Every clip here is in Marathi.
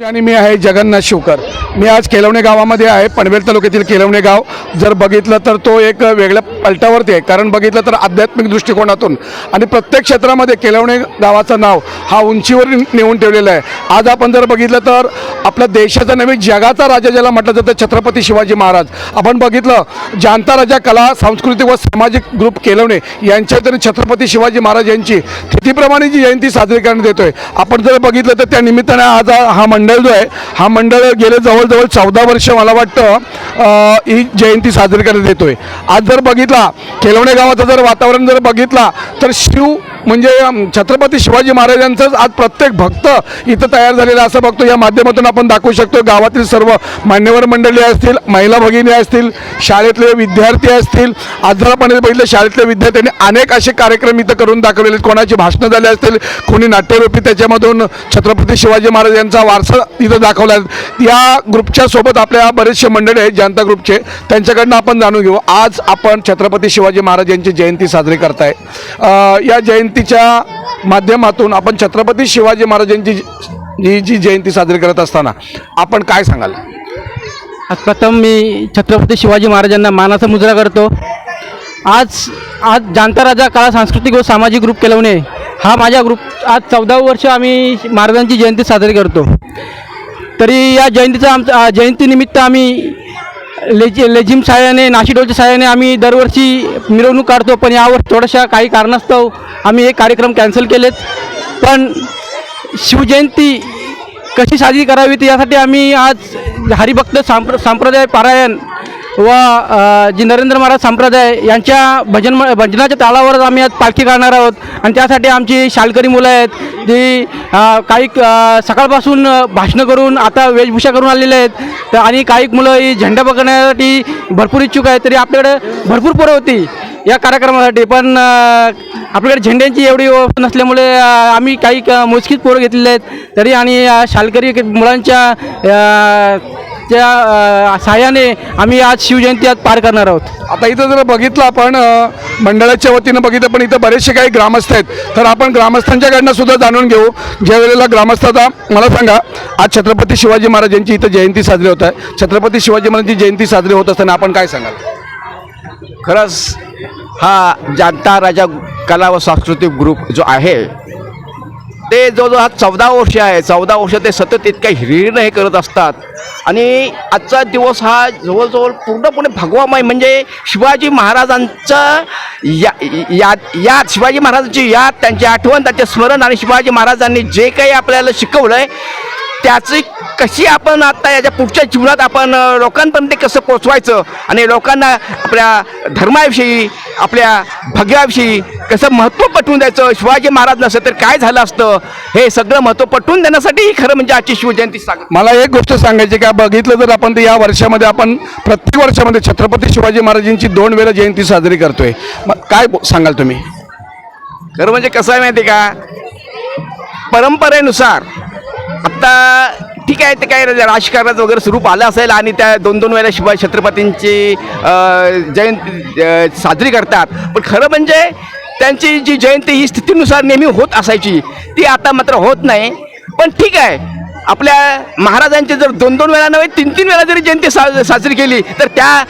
आणि मी आहे जगन्नाथ शिवकर. मी आज केलवणे गावामध्ये आहे पनवेल तालुक्यातील केलवणे गाव. जर बघितलं तर तो एक वेगळ्या पलटावरती आहे. कारण बघितलं तर आध्यात्मिक दृष्टिकोनातून आणि प्रत्येक क्षेत्रामध्ये केलवणे गावाचं नाव हा उंचीवर नेऊन ठेवलेलं आहे. आज आपण जर बघितलं तर आपल्या देशाचा नव्हे जगाचा राजा ज्याला म्हटलं जातं छत्रपती शिवाजी महाराज. आपण बघितलं जाणता राजा कला सांस्कृतिक व सामाजिक ग्रुप केलवणे यांच्या तरी छत्रपती शिवाजी महाराज यांची तिथीप्रमाणे जी जयंती साजरी करण्यात येतोय. आपण जर बघितलं तर त्या निमित्ताने आज हा मंडळ जो आहे हा मंडळ गेले जवळजवळ चौदा वर्ष मला वाटतं ही जयंती साजरी करण्यात येतोय. आज जर बघितला केलवणे गावाचं जर वातावरण जर बघितला तर शिव म्हणजे छत्रपती शिवाजी महाराजांचंच आज प्रत्येक भक्त इथं तयार झालेला असं बघतो या माध्यमातून आपण दाखवू शकतो गावातील सर्व मान्यवर मंडळी असतील महिला भगिनी असतील शाळेतले विद्यार्थी असतील आज जर आपण बघितलं शाळेतल्या विद्यार्थ्यांनी अनेक असे कार्यक्रम इथं करून दाखवलेले आहेत. कोणाची भाषणं झाले असतील कोणी नाट्यरूपी त्याच्यामधून छत्रपती शिवाजी महाराज यांचा वारसा इथं दाखवला आहे. या ग्रुपच्या सोबत आपल्या बरेचसे मंडळी आहेत जनता ग्रुपचे. त्यांच्याकडनं आपण जाणून घेऊ. आज आपण छत्रपती शिवाजी महाराज यांची जयंती साजरी करताय. या या जयंतीच्या माध्यमातून आपण छत्रपती शिवाजी महाराजांची जी जी जयंती साजरी करत असताना आपण काय सांगाल? आज प्रथम मी छत्रपती शिवाजी महाराजांना मानाचा मुजरा करतो. आज आज जाणता राजा काळा सांस्कृतिक व सामाजिक ग्रुप केलवणे हा माझ्या ग्रुप आज चौदावं वर्ष आम्ही महाराजांची जयंती साजरी करतो. तरी या जयंतीचा आमचा जयंतीनिमित्त आम्ही लेजि लेझिम सहाय्याने नाशिडोलच्या सहाय्याने आम्ही दरवर्षी मिरवणूक काढतो पण यावर थोड्याशा काही कारणास्तव आम्ही हे कार्यक्रम कॅन्सल केलेत. पण शिवजयंती कशी साजरी करावी यासाठी आम्ही आज हरिभक्त सांप्र संप्रदाय पारायण व जी नरेंद्र महाराज संप्रदाय यांच्या भजन भजनाच्या तालावरच आम्ही आज पालखी काढणार आहोत. आणि त्यासाठी आमची शालकरी मुलं आहेत जी काही सकाळपासून भाषणं करून आता वेशभूषा करून आलेले आहेत. तर आणि काही मुलं ही झेंडा पकडण्यासाठी भरपूर इच्छुक आहेत तरी आपल्याकडे भरपूर पोरं होती या कार्यक्रमासाठी. पण आपल्याकडे झेंड्यांची एवढी व्यवस्था नसल्यामुळे आम्ही काही मोजकीच पोरं घेतलेले आहेत. तरी आणि शालकरी मुलांच्या त्या सहाय्याने आम्ही आज शिवजयंती आज पार करणार आहोत. आता इथं जर बघितलं आपण मंडळाच्या वतीनं बघितलं पण इथं बरेचसे काही ग्रामस्थ आहेत. तर आपण ग्रामस्थांच्याकडनं सुद्धा जाणून घेऊ. ज्या वेळेला ग्रामस्थ आता मला सांगा आज छत्रपती शिवाजी महाराजांची इथं जयंती साजरी होत आहे. छत्रपती शिवाजी महाराजांची जयंती साजरी होत असताना आपण काय सांगाल? खरंच हा जाणता राजा कला व सांस्कृतिक ग्रुप जो आहे ते जवळजवळ हा चौदा वर्ष आहे. चौदा वर्ष ते सतत इतक्या हिरिरीनं हे करत असतात. आणि आजचा दिवस हा जवळजवळ पूर्णपणे भगवामय म्हणजे शिवाजी महाराजांचं या याद याद शिवाजी महाराजांची याद त्यांची आठवण त्यांचे स्मरण आणि शिवाजी महाराजांनी जे काही आपल्याला शिकवलं आहे त्याची कशी आपण आता याच्या पुढच्या जीवनात आपण लोकांपर्यंत कसं पोचवायचं आणि लोकांना आपल्या धर्माविषयी आपल्या भग्याविषयी कसं महत्त्व पटवून द्यायचं? शिवाजी महाराज नसतं तर काय झालं असतं? हे सगळं महत्त्व पटवून देण्यासाठी खरं म्हणजे आजची शिवजयंती सांग मला एक गोष्ट सांगायची का? बघितलं तर आपण या वर्षामध्ये आपण प्रत्येक वर्षामध्ये छत्रपती शिवाजी महाराजांची दोन वेळा जयंती साजरी करतोय. मग काय सांगाल तुम्ही? खरं म्हणजे कसं आहे माहिती का? परंपरेनुसार आत्ता ठीक आहे ते काय राजकारणाचं वगैरे स्वरूप आलं असेल आणि त्या दोन दोन वेळेला शिवाय छत्रपतींची जयंती साजरी करतात. पण खरं म्हणजे त्यांची जी जयंती ही स्थितीनुसार नेहमी होत असायची ती आता मात्र होत नाही. पण ठीक आहे आपल्या महाराजांची जर दोन दोन वेळा नव्हे तीन तीन वेळा जरी जयंती सा साजरी केली तर त्या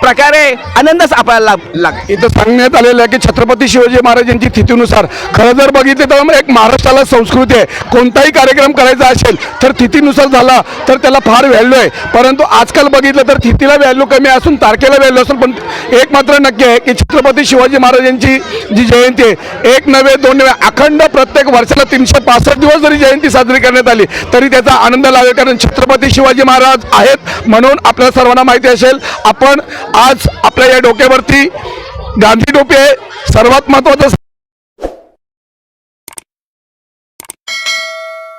प्रकारे आनंदच आपल्याला लाभ लाग इथं सांगण्यात आलेलं आहे की छत्रपती शिवाजी महाराजांची तिथीनुसार खरं जर बघितलं तर मग एक महाराष्ट्राला संस्कृती आहे. कोणताही कार्यक्रम करायचा असेल तर तिथीनुसार झाला तर त्याला फार व्हॅल्यू आहे. परंतु आजकाल बघितलं तर तिथीला व्हॅल्यू कमी असून तारखेला व्हॅल्यू असून पण एक मात्र नक्की आहे की छत्रपती शिवाजी महाराजांची जी जयंती आहे एक नव्हे दोन नव्हे अखंड प्रत्येक वर्षाला तीनशे पासष्ट दिवस जरी जयंती साजरी करण्यात आली तरी त्याचा आनंद लावेल. कारण छत्रपती शिवाजी महाराज आहेत म्हणून आपल्या सर्वांना माहिती असेल आपण आज आपल्या या डोक्यावरती गांधी टोपी आहे. सर्वात महत्त्वाचं